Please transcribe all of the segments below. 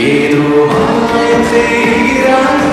ஏதோ மாயம் செய்கிறாய்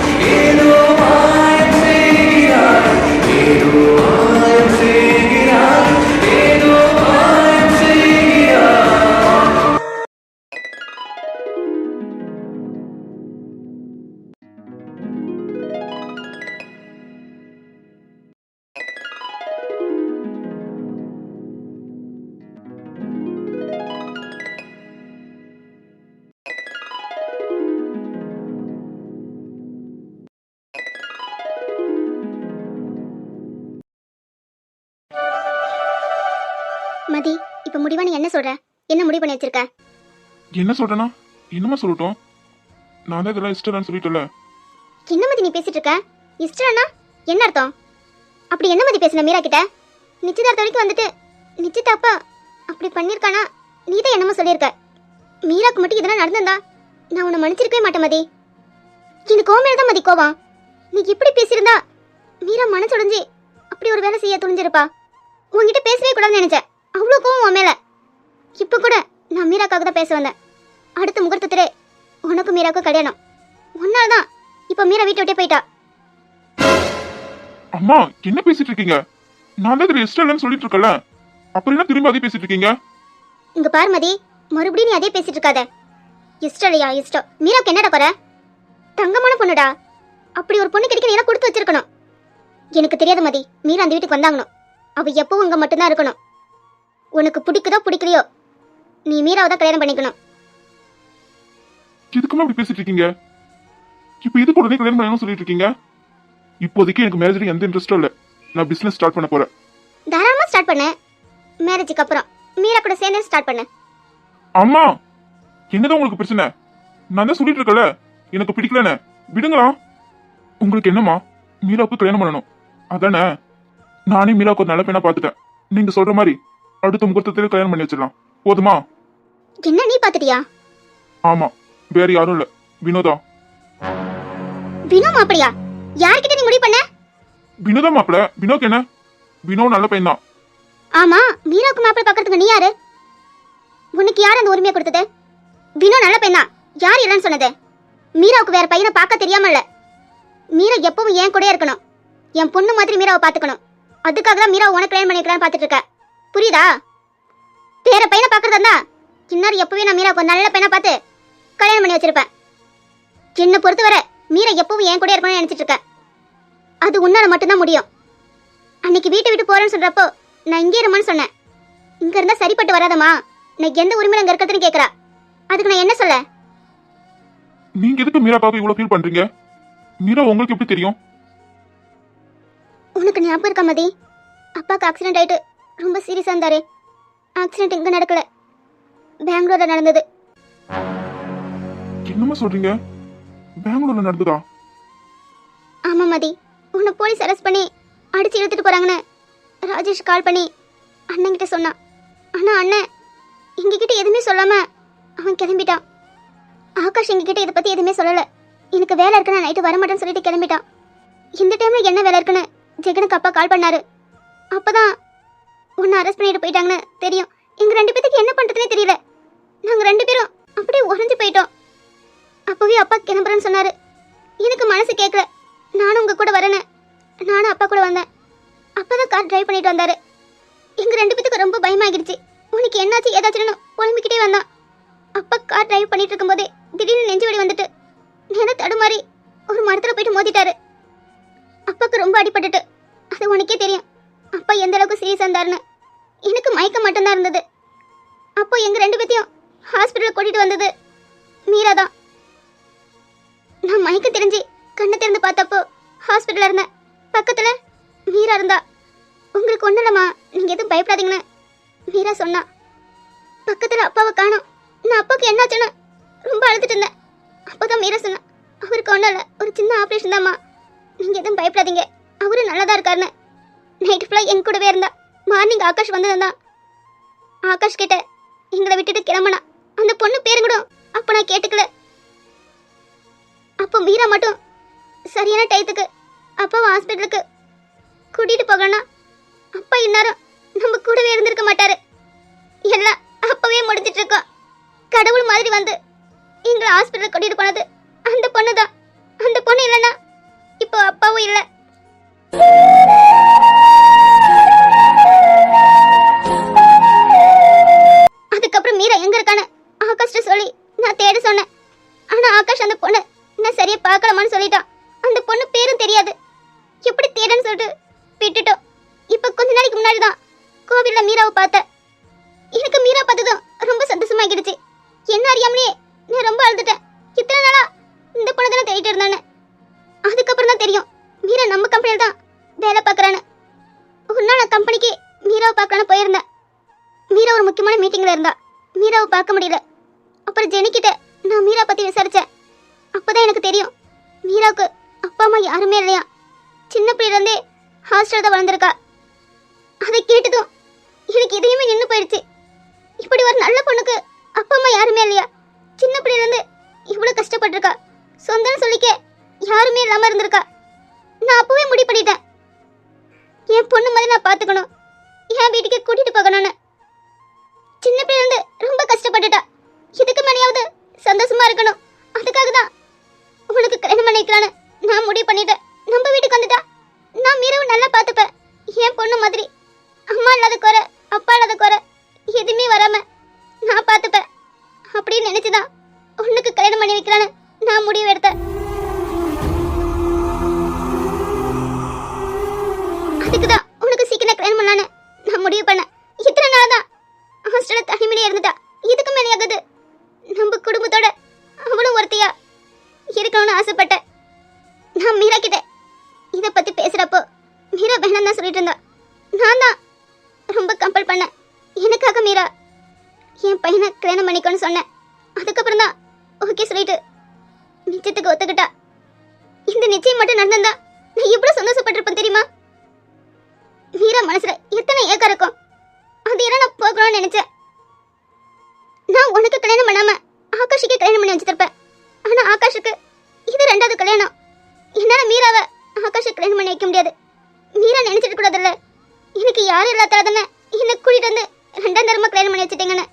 வச்சிருக்க. என்ன சொல்றேன்னா என்னமா சொல்லட்டும்? நான் தான் இதெல்லாம் இஷ்டம் சொல்லிட்டல என்ன மதி நீ பேசிட்டு இருக்க? இஷ்டம்னா என்ன அர்த்தம்? அப்படி என்ன மதி பேசுன மீரா கிட்ட? நிச்சயதார்த்த வரைக்கும் வந்துட்டு நிச்சயத்த அப்பா அப்படி பண்ணிருக்கானா நீ தான் என்னமோ சொல்லியிருக்க. மீராக்கு மட்டும் இதெல்லாம் நடந்திருந்தா நான் உன்னை மன்னிச்சிருக்கவே மாட்டேன் மதி. எனக்கு கோமேல தான் மதி கோவம் நீ இப்படி பேசியிருந்தா மீரா மனசுடைஞ்சு அப்படி ஒரு வேலை செய்ய துணிஞ்சிருப்பா. உன்கிட்ட பேசவே கூடாதுன்னு நினைச்சேன். அவ்வளோ கோவம் உன் மேல. இப்போ கூட நான் மீராக்காக தான் பேச வந்தேன். அடுத்த முகூர்த்தத்திலே உனக்கும் மீராக்கும் கல்யாணம். உன்னால தான் இப்போ மீரா வீட்டை விட்டே போயிட்டா. அம்மா என்ன பேசிட்டு இருக்கீங்க? நான் தான் இஷ்டம் இல்லைன்னு சொல்லிட்டு இருக்கல அப்புறம் என்ன திரும்ப அதே பேசிட்டு இருக்கீங்க? இங்க பாரு மதி மறுபடியும் நீ அதே பேசிட்டு இருக்காத. இஷ்டம் இல்லையா இஷ்டம். மீராவுக்கு என்னடா குறை? தங்கமான பொண்ணுடா. அப்படி ஒரு பொண்ணு கிடைக்க நீ கொடுத்து வச்சிருக்கணும். எனக்கு தெரியாத மதி மீரா அந்த வீட்டுக்கு வந்தாங்கணும். அவ எப்பவும் இங்க மட்டும்தான் இருக்கணும். உனக்கு பிடிக்குதோ பிடிக்கலையோ நீ மீராவை தான் கல்யாணம் பண்ணிக்கணும். எதுக்குமே அப்படி பேசிட்டு இருக்கீங்க? இப்போ இதுக்கு உடனே கல்யாணம் பண்ணணும்னு சொல்லிட்டு இருக்கீங்க? இப்போதைக்கு எனக்கு மேரேஜ்ல எந்த இன்ட்ரெஸ்டும் இல்லை. நான் பிசினஸ் ஸ்டார்ட் பண்ண போறேன். தாராளமா ஸ்டார்ட் பண்ணு. மேரேஜுக்கு அப்புறம். மீரா கூட சேர்ந்து ஸ்டார்ட் பண்ணு. அம்மா! என்னதான் உங்களுக்கு பிரச்சனை? நான் தான் சொல்லிட்டு இருக்கல எனக்கு பிடிக்கலன்னு. விடுங்களா? உங்களுக்கு என்னம்மா? மீராவுக்கு கல்யாணம் பண்ணணும். அதானே? நானே மீராவுக்கு ஒரு நல்ல பையனா பார்த்துட்டேன். நீங்க சொல்ற மாதிரி அடுத்த முகூர்த்தத்திலே கல்யாணம் பண்ணி வச்சிடலாம். போதுமா? என்ன நீ பாத்துட்டியா ஆமா வேற யாரும் இல்ல. வினோதா வினோ மாப்பிளையா? யார்கிட்ட நீ முடிவு பண்ண? வினோதா மாப்பிள. வினோக்கு என்ன? வினோ நல்ல பையன் தான். ஆமா மீராவுக்கு மாப்பிள்ளை பார்க்கறதுக்கு நீ யாரு? உனக்கு யார் அந்த உரிமையை கொடுத்தது? வினோ நல்ல பையனா யார் இல்லைன்னு சொன்னது? மீராவுக்கு வேற பையனை பார்க்க தெரியாமல்ல மீரா எப்பவும் என் கூடயே இருக்கணும். என் பொண்ணு மாதிரி மீராவை பார்த்துக்கணும். அதுக்காக தான் மீரா உனக்கு கல்யாணம் பண்ணிக்கலாம்னு பார்த்துட்டு இருக்க. புரியுதா? வேற பையனை பார்க்கறதா இன்னார் எப்பவே நான் மீராவுக்கு ஒரு நல்ல பையனை பார்த்து கல்யாணம் பண்ணி வச்சிருப்பேன். என்னை பொறுத்தவரை மீரா எப்பவும் என் கூட இருக்கணும்னு நினைச்சிட்டு இருக்க. அது உன்னால மட்டும்தான் முடியும். அன்னைக்கு வீட்டை விட்டு போறேன்னு சொல்றப்போ நான் இங்கே இருமான்னு சொன்னேன். இங்க இருந்தா சரிப்பட்டு வராதம்மா. நான் எந்த உரிமையில இங்க இருக்கிறதுன்னு கேக்குறா. அதுக்கு நான் என்ன சொல்ல? நீங்க எதுக்கு மீராக்காக இவ்வளவு ஃபீல் பண்றீங்க? மீரா உங்களுக்கு எப்படி தெரியும்? உனக்கு ஞாபகம் இருக்கா மதி? அப்பாவுக்கு ஆக்சிடென்ட் ஆயிட்டு ரொம்ப சீரியஸா இருந்தாரு. ஆக்சிடென்ட் இங்க நடக்கல. பெங்களூர்ல நடந்தது. என்னம்மா சொல்றீங்க? பெங்களூர்ல நடந்ததா? ஆமா மதி. உன்னை போலீஸ் அரெஸ்ட் பண்ணி அடிச்சு இழுத்துட்டு போறாங்கன்னு ராஜேஷ் கால் பண்ணி அண்ணன்கிட்ட சொன்னான். ஆனா அண்ணன் எங்ககிட்ட எதுவுமே சொல்லாம அவன் கிளம்பிட்டான். ஆகாஷ் எங்ககிட்ட இதை பத்தி எதுவுமே சொல்லல. எனக்கு வேலை இருக்கு நான் நைட்டு வரமாட்டேன்னு சொல்லிட்டு கிளம்பிட்டான். இந்த டைம்ல என்ன வேலை இருக்குன்னு ஜெகனுக்கு அப்பா கால் பண்ணாரு. அப்பதான் உன்னை அரெஸ்ட் பண்ணிட்டு போயிட்டாங்கன்னு தெரியும். எங்க ரெண்டு பேத்துக்கு என்ன பண்றதுனே தெரியல. நாங்கள் ரெண்டு பேரும் அப்படியே உறைஞ்சு போயிட்டோம். அப்போவே அப்பா கிளம்புறேன்னு சொன்னார். எனக்கு மனசு கேட்கல நானும் உங்கள் கூட வரேன்னு. நானும் அப்பா கூட வந்தேன். அப்பா தான் கார் ட்ரைவ் பண்ணிட்டு வந்தார். எங்கள் ரெண்டு பேத்துக்கு ரொம்ப பயமாகிடுச்சு. உனக்கு என்னாச்சு ஏதாச்சுன்னு புலம்பிக்கிட்டே வந்தான். அப்பா கார் டிரைவ் பண்ணிட்டு இருக்கும்போதே திடீர்னு நெஞ்சு வலி வந்துட்டு நேரா தடுமாறி ஒரு மரத்தில் போயிட்டு மோதிட்டாரு. அப்பாக்கு ரொம்ப அடிபட்டுட்டு. அது உனக்கே தெரியும். அப்பா எந்த அளவுக்கு சீரியஸாக இருந்தாருன்னு. எனக்கு மயக்கம் மட்டும்தான் இருந்தது. அப்போ எங்கள் ரெண்டு பேத்தையும் ஹாஸ்பிட்டல் கூட்டிட்டு வந்தது மீரா தான் நான் மயக்க தெரிஞ்சு கண்ணை திறந்து பார்த்தப்போ ஹாஸ்பிட்டல்ல இருந்தேன் பக்கத்துல மீரா இருந்தா. உங்களுக்கு ஒன்றும் இல்லைம்மா நீங்க எதுவும் பயப்படாதீங்கன்னு மீரா சொன்னா. பக்கத்துல அப்பாவை காணும். நான் அப்பாவுக்கு என்னாச்சுன்னு ரொம்ப அழுதுட்டு இருந்தேன். அப்பதான் மீரா சொன்னா அவருக்கு ஒன்றும் இல்லை ஒரு சின்ன ஆப்ரேஷன் தான்மா. நீங்க எதுவும் பயப்படாதீங்க அவரு நல்லதா இருக்காருன்னு. நைட் ஃபுல்லாக என் கூடவே இருந்தா. மார்னிங் ஆகாஷ் வந்ததுதான். ஆகாஷ் கிட்ட எங்களை விட்டுட்டு கிளம்புனா. அந்த பொண்ணு பேரு கூட அப்போ நான் கேட்டுக்கல. அப்போ மீரா மட்டும் சரியான டயத்துக்கு அப்பாவை ஹாஸ்பிட்டலுக்கு கூட்டிட்டு போகலன்னா அப்பா இந்நேரம் நம்ம கூடவே இருந்திருக்க மாட்டாரு. எல்லாம் அப்பவே முடிஞ்சிட்டு இருக்கோம். கடவுள் மாதிரி வந்து எங்களை ஹாஸ்பிட்டல் கூட்டிட்டு போனது அந்த பொண்ணு தான் அந்த பொண்ணு இல்லைன்னா இப்போ அப்பாவும் இல்லை. ஆகாஷ்ட சொல்லி நான் தேட சொன்னேன். ஆனா ஆகாஷ் அந்த பொண்ணு நான் சரியா பார்க்கலாமான்னு சொல்லிட்டான். அந்த பொண்ணு பேரும் தெரியாது. எப்படி தேடன்னு சொல்லிட்டு விட்டுட்டோம். இப்போ கொஞ்ச நாளைக்கு முன்னாடி தான் கோவிலில் மீராவை பார்த்தேன். எனக்கு மீரா பார்த்ததும் ரொம்ப சந்தோஷமாகிடுச்சு. என்ன அறியாமலே நான் ரொம்ப அழுதுட்டேன். இத்தனை நாளா இந்த பொண்ணு தானே தேடிட்டு இருந்தானே. அதுக்கப்புறம் தான் தெரியும். மீரா நம்ம கம்பெனியில் தான் வேலை பார்க்கறான்னு. ஒரு நாள் நான் கம்பெனிக்கு மீராவை பார்க்கலான்னு போயிருந்தேன். மீரா ஒரு முக்கியமான மீட்டிங்கில் இருந்தா. மீராவை பார்க்க முடியல. அப்புறம் ஜெனிக்கிட்ட நான் மீரா பத்தி விசாரிச்சேன். அப்பதான் எனக்கு தெரியும். மீராவுக்கு அப்பா அம்மா யாருமே இல்லையா? சின்ன பிள்ளையிலேருந்தே ஹாஸ்டல் தான் வளர்ந்துருக்கா. அதை கேட்டதும் எனக்கு இதையுமே நின்று போயிடுச்சு. இப்படி ஒரு நல்ல பொண்ணுக்கு அப்பா அம்மா யாருமே இல்லையா? சின்ன பிள்ளையிலேருந்து இவ்வளோ கஷ்டப்பட்டிருக்கா. சொந்தம்னு சொல்லிக்க யாருமே இல்லாமல் இருந்திருக்கா. நான் அப்பவே முடிவு பண்ணிட்டேன். என் பொண்ணு மாதிரி நான் பார்த்துக்கணும் என் வீட்டுக்கே கூட்டிட்டு போகணும்னு. சின்ன பிள்ளைலேருந்து ரொம்ப கஷ்டப்பட்டுட்டா. இதுக்கு மேலேயாவது சந்தோஷமா இருக்கணும். அதுக்காக தான் உனக்கு கல்யாணம் பண்ணிக்கலான்னு நான் முடிவு பண்ணிட்டேன். நம்ம வீட்டுக்கு வந்துட்டா? நான் மீரவை நல்லா பார்த்துப்பேன். என் பொண்ணு மாதிரி. அம்மா இல்லாத குறை அப்பா இல்லாத குறை எதுவுமே வராம நான் பார்த்துப்பேன். அப்படின்னு நினைச்சுதான் உனக்கு கல்யாணம் பண்ணி வைக்கலான்னு நான் முடிவு எடுத்தேன். அதுக்கு தரமா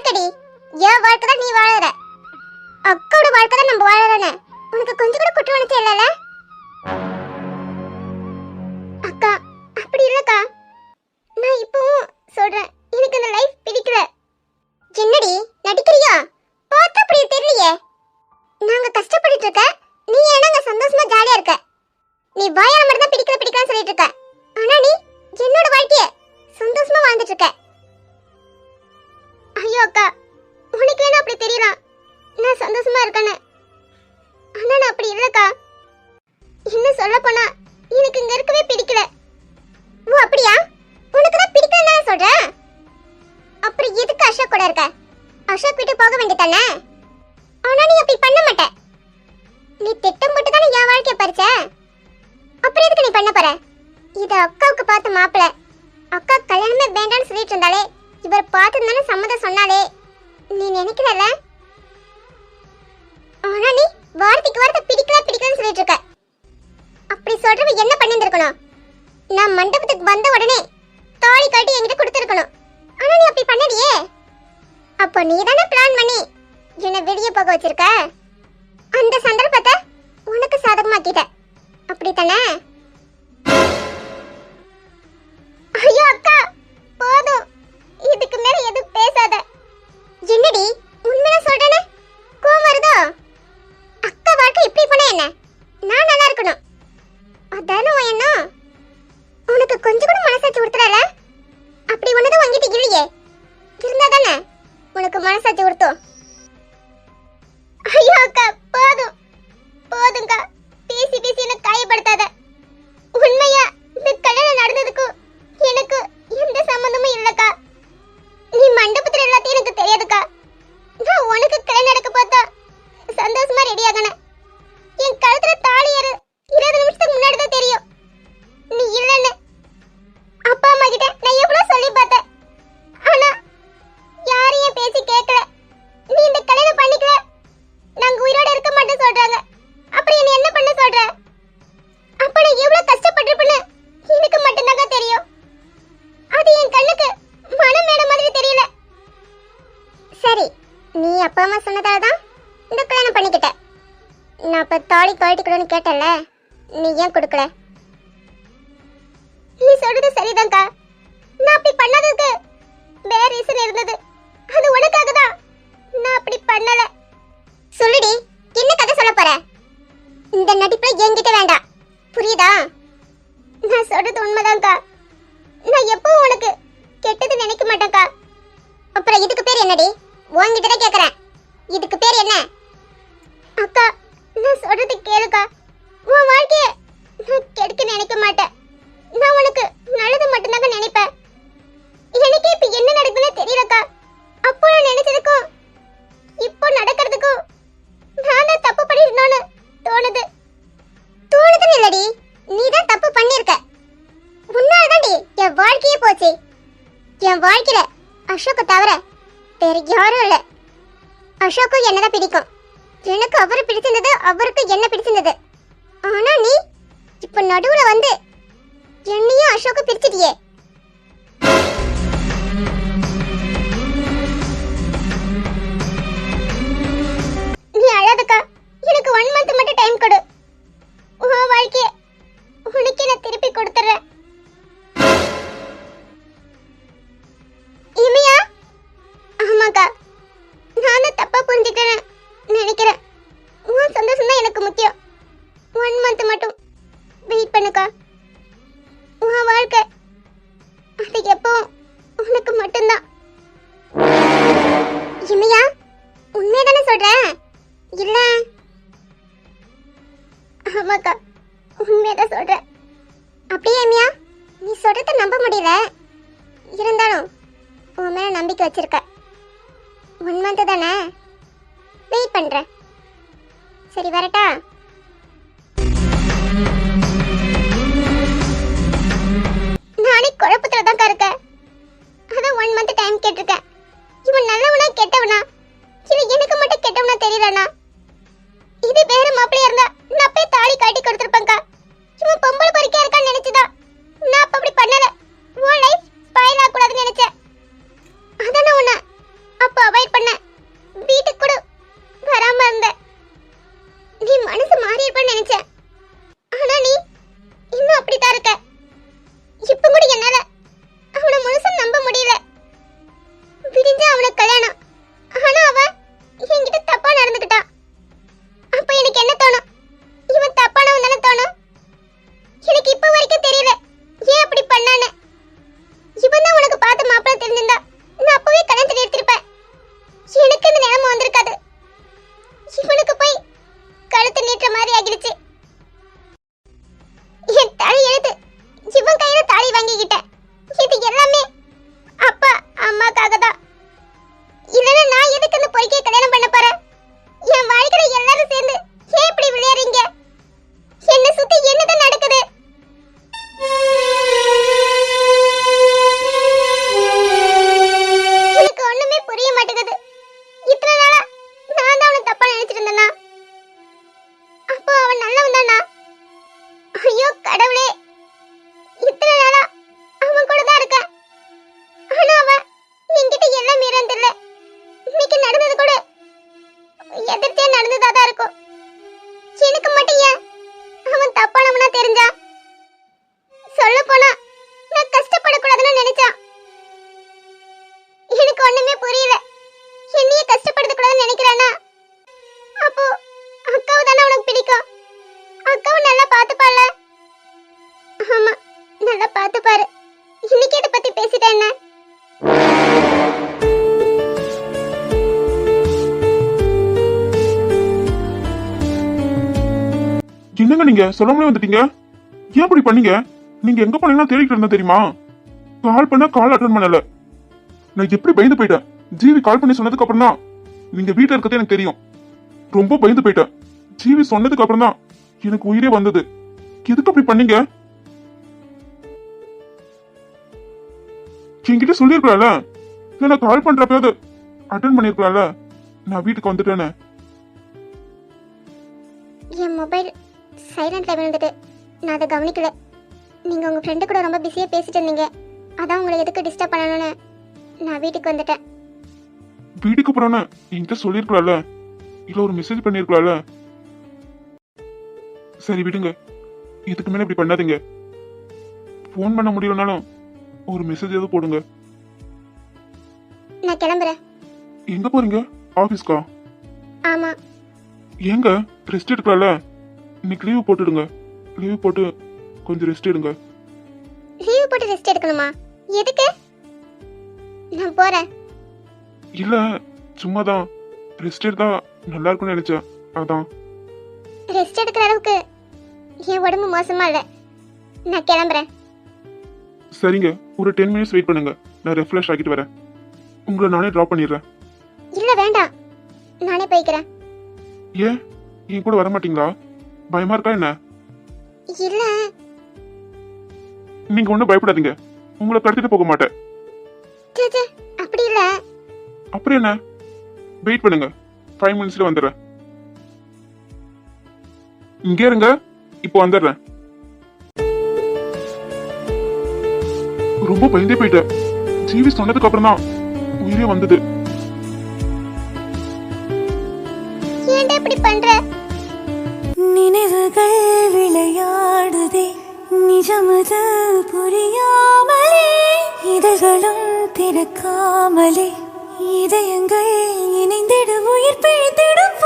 வாழ்க்கைடி ஏன் வாழ்க்கை தான் நீ வாழற. அக்காவோட வாழ்க்கை தான் நம்ம வாழறன உனக்கு கொஞ்சம் கூட குற்ற உணர்ச்சி இல்லைல்ல? அசோக் விட்டு போக வேண்டியதானே? ஆனா நீ அப்படி பண்ண மாட்ட. நீ திட்டம் போட்டு தானே என் வாழ்க்கைய பறிச்ச? அப்புறம் எதுக்கு நீ பண்ண போற? இது அக்காவுக்கு பார்த்து மாப்பிள. அக்கா கல்யாணமே வேண்டான்னு சொல்லிட்டு இருந்தாலே இவர் பார்த்து தானே சம்மதம் சொன்னாலே நீ நினைக்கிறல ஆனா நீ வார்த்தைக்கு வார்த்தை பிடிக்கல பிடிக்கலன்னு சொல்லிட்டு இருக்க. அப்படி சொல்றவ என்ன பண்ணியிருந்திருக்கணும்? நான் மண்டபத்துக்கு வந்த உடனே தாலி காட்டி என்கிட்ட கொடுத்துருக்கணும். ஆனா நீ அப்படி பண்ணலையே. அப்போ நீ தானே பிளான் பண்ணி என்னை வெளியே போக வச்சிருக்க? அந்த சந்தர்ப்பத்தை உனக்கு சாதகமாக்கிட்ட அப்படித்தானே? ஐயோ அக்கா போதும். இதுக்கு மேல எதுவும் பேசாத. என்னடி உண்மையா சொல்றேனே கோவம் வருதோ? அக்கா வாழ்க்கை இப்படி போனா என்ன? நான் நல்லா இருக்கணும். அதானே உன் எண்ணம்? உனக்கு கொஞ்சம் கூட மனசாட்சி கொடுத்துடல அப்படி ஒண்ணுதான் வாங்கிட்டு இல்லையே. இருந்தா தானே உனக்கு மனசாட்சி கொடுத்தோம் ஐயோ அக்கா போதும். போதுங்கா பேசி பேசி என்ன காயப்படுத்தாத. உண்மையா இந்த கல்யாணம் நடந்ததுக்கும் எனக்கு எந்த சம்பந்தமும் இல்லக்கா. நீ மண்டபத்துல எல்லாத்தையும் எனக்கு தெரியாதுக்கா. நான் உனக்கு கல்யாணம் நடக்க பார்த்தா சந்தோஷமா ரெடி ஆகணும் என் கழுத்துல தாலி ஏறு இருபது நிமிஷத்துக்கு முன்னாடி தான் தெரியும். நீ இல்லைன்னு. அப்பா அம்மா கிட்ட நான் எவ்வளவு சொல்லி பார்த்தேன். ஆனா என் பேசி கேட்கல நீ இந்த கல்யாணம் பண்ணிக்கல. நாங்க உயிரோட இருக்க மாட்டோம் சொல்றாங்க. அப்புறம் என்ன என்ன பண்ண சொல்ற? அப்ப நான் எவ்வளவு கஷ்டப்பட்டிருப்பேன்னு எனக்கு மட்டும்தாங்க தெரியும். அது என் கண்ணுக்கு மனம் மேட மாதிரி தெரியல. சரி நீ அப்பா அம்மா சொன்னதால தான் இந்த கல்யாணம் பண்ணிக்கிட்ட. நான் அப்ப தாலி கழட்டிக்கணும்னு கேட்டல நீ ஏன் கொடுக்கல? நீ சொல்றது சரிதான்க்கா. நான் அப்படி பண்ணதுக்கு வேற ரீசன் இருந்தது. அசோக்கை தவிர வேற யாரும் இல்லை. அசோக்கும் என்னதான் பிடிக்கும். எனக்கு அவரை பிடிச்சிருந்தது அவருக்கு என்ன பிடிச்சிருந்தது. ஆனா நீ இப்ப நடுவுல வந்து என்னையும் அசோக்கு பிரிச்சிட்டியே அக்காவை நல்லா ஆமா நல்லா பார்த்துப்பாரு இன்னைக்கு இதை பத்தி பேசிட்டேன் என்ன? என்னங்க நீங்க? சொல்லாமலே வந்துட்டீங்க. ஏன் அப்படி பண்ணீங்க? நீங்க எங்க போனீங்கன்னா தேடிட்டு இருந்தேன் தெரியுமா? கால் பண்ண கால் அட்டன் பண்ணல. நான் எப்படி பயந்து போயிட்டேன்? ஜீவி கால் பண்ணி சொன்னதுக்கு அப்புறம் தான் நீங்க வீட்டுல இருக்கிறது எனக்கு தெரியும். ரொம்ப பயந்து போயிட்டேன். ஜீவி சொன்னதுக்கு அப்புறம் தான் எனக்கு உயிரே வந்தது. எதுக்கு அப்படி பண்ணீங்க? என்கிட்ட சொல்லியிருக்கலாம்ல. இல்ல நான் கால் பண்றப்பயாவது அட்டன் பண்ணிருக்கலாம்ல நான் வீட்டுக்கு வந்துட்டேனே. என் மொபைல் சைலண்ட்ல விழுந்துட்டு. நான் அதை கவனிக்கல. நீங்க உங்க ஃப்ரெண்டு கூட ரொம்ப பிஸியா பேசிட்டு இருந்தீங்க. அதான் உங்களை எதுக்கு டிஸ்டர்ப் பண்ணணும்னு நான் வீட்டுக்கு வந்துட்டேன். வீட்டுக்கு போறானே என்கிட்ட சொல்லிருக்கலாம்ல இல்ல ஒரு மெசேஜ் பண்ணிருக்கலாம்ல சரி விடுங்க. இதுக்கு மேல இப்படி பண்ணாதீங்க. ஃபோன் பண்ண முடியலனாலும் ஒரு மெசேஜ் எதுவும் போடுங்க. நான் கிளம்புறேன். எங்க போறீங்க? ஆபீஸ்க்கா ஆமா. ஏங்க ரெஸ்ட் எடுக்கலாம்ல? இன்னைக்கு லீவ் போட்டுடுங்க. லீவ் போட்டு கொஞ்சம் ரெஸ்ட் எடுங்க. லீவ் போட்டு ரெஸ்ட் எடுக்கணுமா? எதுக்கு? நான் போறேன். இல்ல சும்மா தான் ரெஸ்ட் எடுத்தா நல்லா இருக்கும்னு நினைச்சேன். அதான். ரெஸ்ட் எடுக்கிற அளவுக்கு என் உடம்பு மோசமா இல்ல. நான் கிளம்புறேன். சரிங்க ஒரு டென் மினிட்ஸ் வெயிட் பண்ணுங்க. நான் ரெஃப்ரெஷ் ஆகிட்டு வரேன். உங்களை நானே ட்ராப் பண்ணிடுறேன். இல்ல வேண்டாம். நானே போய்க்கிறேன். ஏன்? என் கூட வர மாட்டீங்களா? பயமா இருக்கா என்ன? இல்ல. நீங்க ஒன்றும் பயப்படாதீங்க. உங்களை கடத்திட்டு போக மாட்டேன். அப்படி இல்ல. அப்புறம் என்ன? வெயிட் பண்ணுங்க. ஃபைவ் மினிட்ஸ்ல வந்துடுறேன். இங்கே இருங்க. இப்போ வந்துடுறேன். ரொம்ப பயந்தே போயிட்டேன். ஜீவி சொன்னதுக்கு அப்புறம் தான் உயிரே வந்தது. ஏன்டா இப்படி பண்ற? நினைவுகள் விளையாடுதே நிஜமது புரியாமலே இதழ்களும் திறக்காமலே இதயங்கள் இணைந்திடும் உயிர் பிழைத்திடும்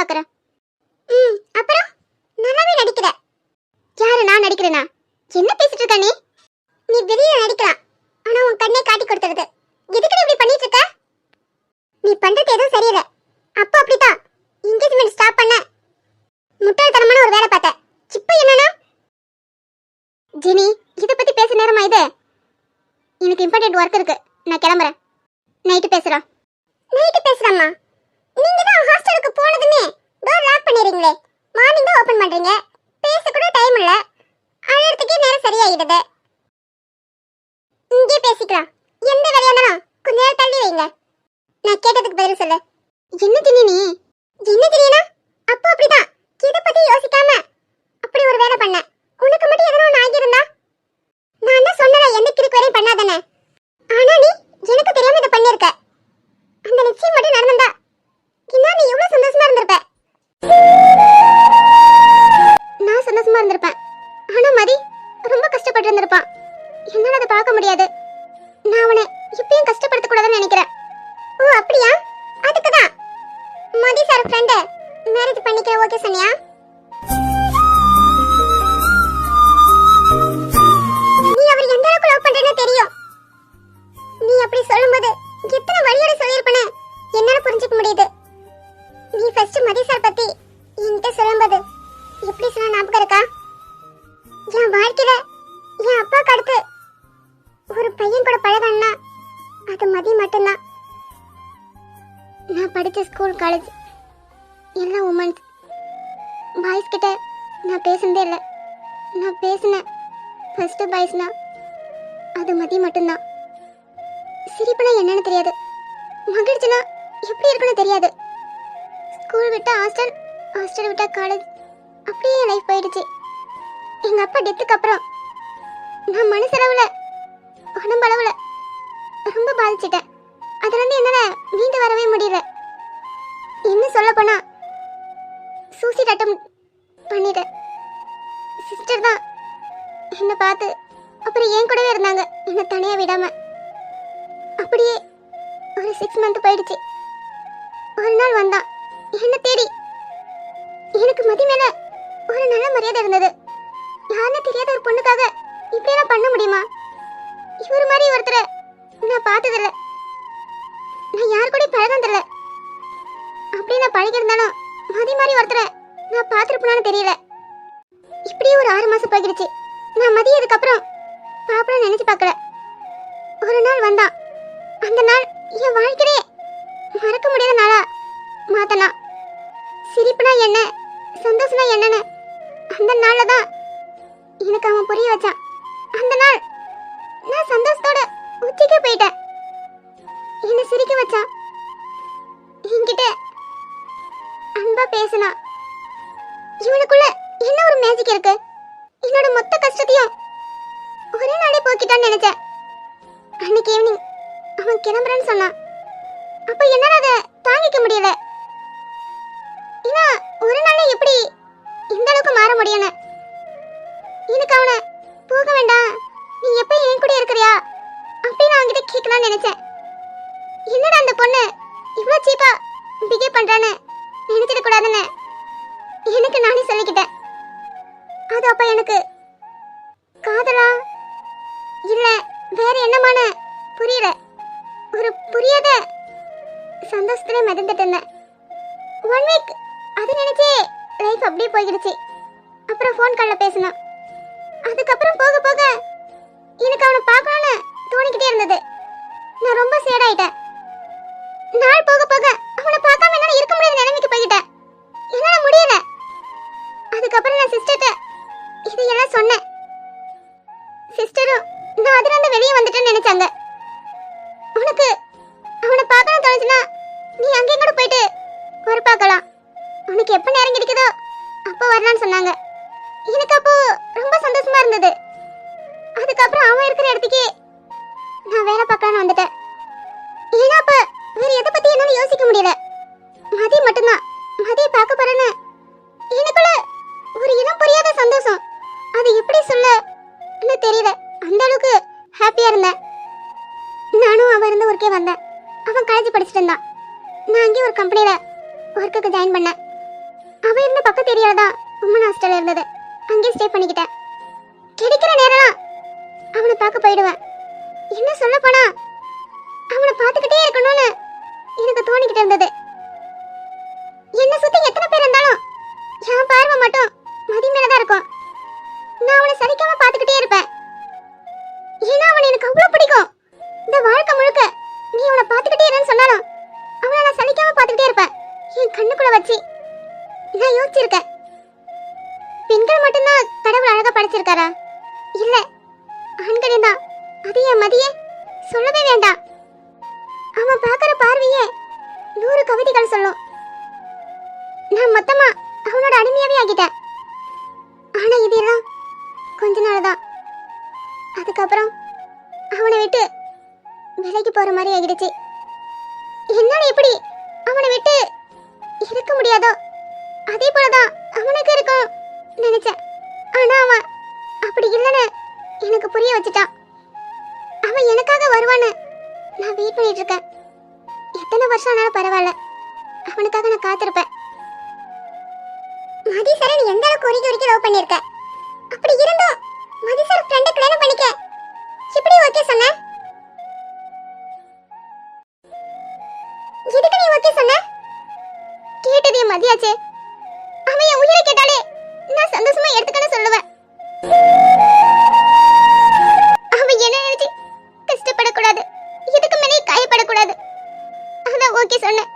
போயிட்டு ம் அப்புறம்? நல்லாவே நடிக்கிற. யாரு நான் நடிக்கிறேனா? என்ன பேசிட்டு இருக்க நீ? நீ வெளியில நடிக்கலாம். ஆனா உன் கண்ணே காட்டி கொடுத்துருது. எதுக்கு இப்படி பண்ணிட்டு இருக்க? நீ பண்றது எதுவும் சரியில்லை. அப்போ அப்படிதான் என்கேஜ்மெண்ட் ஸ்டாப் பண்ண. முட்டாள்தனமான ஒரு வேலை பார்த்தேன். இப்போ என்னன்னா? ஜினி இதை பத்தி பேச நேரமா இது? எனக்கு இம்பார்ட்டன்ட் ஒர்க் இருக்கு. நான் கிளம்புறேன். நைட்டு பேசுறேன் நைட்டு பேசுறேம்மா நீங்க தான் ஹாஸ்டலுக்கு போனதுமே. டோர் லாக் பண்ணிடுறீங்களே. மார்னிங் தான் ஓபன் பண்றீங்க. பேச கூட டைம் இல்ல. அழறதுக்கே நேரம் சரியாயிடுது. இங்கே பேசிக்கலாம். எந்த வேலையா இருந்தாலும் கொஞ்ச நேரம் தள்ளி வைங்க. நான் கேட்டதுக்கு பதில் சொல்லு. என்ன தினி நீ? என்ன திடீனா அப்போ அப்படிதான். இதை பத்தி யோசிக்காம அப்படி ஒரு வேலை பண்ண உனக்கு மட்டும் எதனா ஒன்று ஆகியிருந்தா? நான் தான் சொன்னேன் எந்த கிறுக்கு வரையும் பண்ணாதானே? ஆனா நீ எனக்கு தெரியாம இதை பண்ணிருக்க அது மதி மட்டும்தான். நான் படித்த ஸ்கூல் காலேஜ் எல்லாம் உமன்ஸ் பாய்ஸ் கிட்ட நான் பேசுனதே இல்லை. நான் பேசினேன். ஃபர்ஸ்ட் பாய்ஸ்னா அது மதி மட்டும்தான். சிரிப்புனா என்னன்னு தெரியாது. மகிழ்ச்சினா எப்படி இருக்குன்னு தெரியாது. ஸ்கூல் விட்டா ஹாஸ்டல் ஹாஸ்டல் விட்டா காலேஜ் அப்படியே என் லைஃப் போயிடுச்சு. எங்கள் அப்பா டெத்துக்கு அப்புறம் நான் மனசளவில் உடம்பளவில் ரொம்ப பாதிச்சிட்டேன். அதுலேருந்து என்னால் மீண்டு வரவே முடியல. இன்னும் சொல்ல போனா சூசைட் அட்டம் பண்ணிட்டேன். சிஸ்டர் தான் என்னை பார்த்து அப்புறம் என் கூடவே இருந்தாங்க. என்னை தனியாக விடாமல் அப்படியே ஒரு சிக்ஸ் மந்த் போயிடுச்சு. ஒரு நாள் வந்தான். என்ன தேடி. எனக்கு மதி மேல ஒரு நல்ல மரியாதை இருந்தது. யாருன்னு தெரியாத ஒரு பொண்ணுக்காக இப்படியெல்லாம் பண்ண முடியுமா? இவர் மாதிரி ஒருத்தரை நான் பார்த்ததில்ல நான் யார் கூட பழகினதில்ல அப்படி நான் பழகிருந்தாலும் மதி மாதிரி ஒருத்தரை நான் பார்த்துருப்பேனான்னு தெரியல. இப்படியே ஒரு ஆறு மாசம் போயிடுச்சு நான் மதியம் அதுக்கப்புறம் பாப்பலாம் நினைச்சு பார்க்கல. ஒரு நாள் வந்தான். அந்த நாள் என் வாழ்க்கையே மறக்க முடியாத நாளா மாத்தனா. சிரிப்புனா என்ன? சந்தோஷம்னா என்னன்னு அந்த நாளில் தான் எனக்கு அவன் புரிய வச்சான். அந்த நாள் நான் சந்தோஷத்தோட உச்சிக்கு போயிட்டேன். என்ன சிரிக்க வச்சான். என்கிட்ட அன்பா பேசினா இவனுக்குள்ள என்ன ஒரு மேஜிக் இருக்கு? என்னோட மொத்த கஷ்டத்தையும் ஒரே நாளே போக்கிட்டான்னு நினைச்சேன். அன்னைக்கு ஈவினிங் அவன் கிளம்புறேன்னு சொன்னான். அப்ப என்னால அதை தாங்கிக்க முடியல. ஏன்னா ஒரு நாளே எப்படி இந்த அளவுக்கு மாற முடியும்னு நினைச்சேன். என்னடா அந்த பொண்ணு? இவ்வளோ சீப்பா பிகேவ் பண்றான்னு நினைச்சிட கூடாதுன்னு எனக்கு நானே சொல்லிக்கிட்டேன். அது அப்ப எனக்கு காதலா? இல்ல வேற என்னமான புரியல. ஒரு புரியாத சந்தோஷத்துல மிதந்துட்டு இருந்தேன். ஒன் வீக் அது நினைச்சே லைஃப் அப்படியே போயிடுச்சு அப்புறம் ஃபோன் காலில் பேசினோம் அதுக்கப்புறம் போக போக எனக்கு அவனை பார்க்கணும்னு தோணிக்கிட்டே இருந்தது. நான் ஒர்க்குக்கு ஜாயின் பண்ணேன். அவன் இருந்த பக்கத்து ஏரியால உமன் ஹாஸ்டல் இருந்தது. அங்கேயே ஸ்டே பண்ணிக்கிட்டேன். கிடைக்கிற நேரம் அவனை பார்க்க போயிடுவேன். என்ன சொல்ல போனா அவனை பார்த்துக்கிட்டே இருக்கணும்னு எனக்கு தோணிக்கிட்டு இருந்தது. என்ன சுத்தி எத்தனை பேர் இருந்தாலும் என் பார்வை மட்டும் மதிமேலதான் இருக்கும். நான் அவனை சலிக்காம பார்த்துக்கிட்டே இருப்பேன். ஏன்னா அவனை எனக்கு அவ்வளவு பிடிக்கும். இந்த வாழ்க்கை முழுக்க நீ அவனை பார்த்துக்கிட்டே இருன்னு சொன்னாலும் அவனை நான் சலிக்காம பார்த்துக்கிட்டே இருப்பேன். என் கண்ணுக்குள்ள வச்சு. நான் யோசிச்சிருக்கேன். பெண்கள் மட்டும்தான் கடவுள் அழகா படைச்சிருக்காரா? இல்ல ஆண்களையும் தான். அது என் மதியே? சொல்லவே வேண்டாம். அவன் பார்க்கற பார்வையே நூறு கவிதைகள் சொல்லும். நான் மொத்தமா அவனோட அடிமையாவே ஆகிட்டேன் ஆனா இதெல்லாம் கொஞ்ச நாள் தான். அதுக்கப்புறம் அவனை விட்டு விலைக்கு போற மாதிரி ஆகிடுச்சு என்னால எப்படி அவனை விட்டு இருக்க முடியாதோ? அதே போலதான் அவனுக்கு இருக்கும் நினைச்சேன். ஆனா அவன் அப்படி இல்லைன்னு எனக்கு புரிய வச்சுட்டான். அவன் எனக்காக வருவான்னு நான் வெயிட் பண்ணிட்டு இருக்கேன். எத்தனை வருஷம் ஆனாலும் பரவாயில்ல. அவனுக்காக நான் காத்திருப்பேன். மதிசரை நீ எந்த அளவுக்கு உருகி உருகி லவ் பண்ணிருக்க அப்படி இருந்தும் மதிசர் ஃப்ரெண்டை கல்யாணம் பண்ணிக்க. எப்படி ஓகே சொன்னேன். மதியாச்சே. அவன் என் உயிரை கேட்டாலே நான் சந்தோஷமா எடுத்துக்கன்னு சொல்லுவேன். அவன் என்ன நினைச்சு கஷ்டப்படக்கூடாது. இதுக்கு மேலே காயப்படக்கூடாது. அதான் ஓகே சொன்னேன்.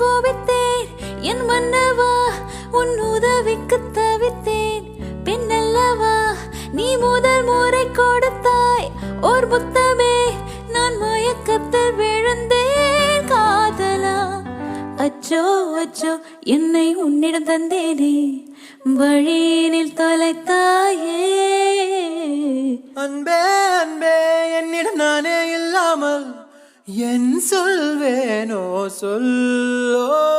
கோபித்தேன். என் மன்னவா உன் உதவிக்கு தவித்தேன். பெண்ணல்லவா நீ மோத அச்சோ அச்சோ என்னை உன்னிடம் தந்தேனே. வழியினில் தொலைத்தாயே. அன்பே அன்பே என்னிடம் நானே இல்லாமல் என் சொல்வேனோ சொல்லோ.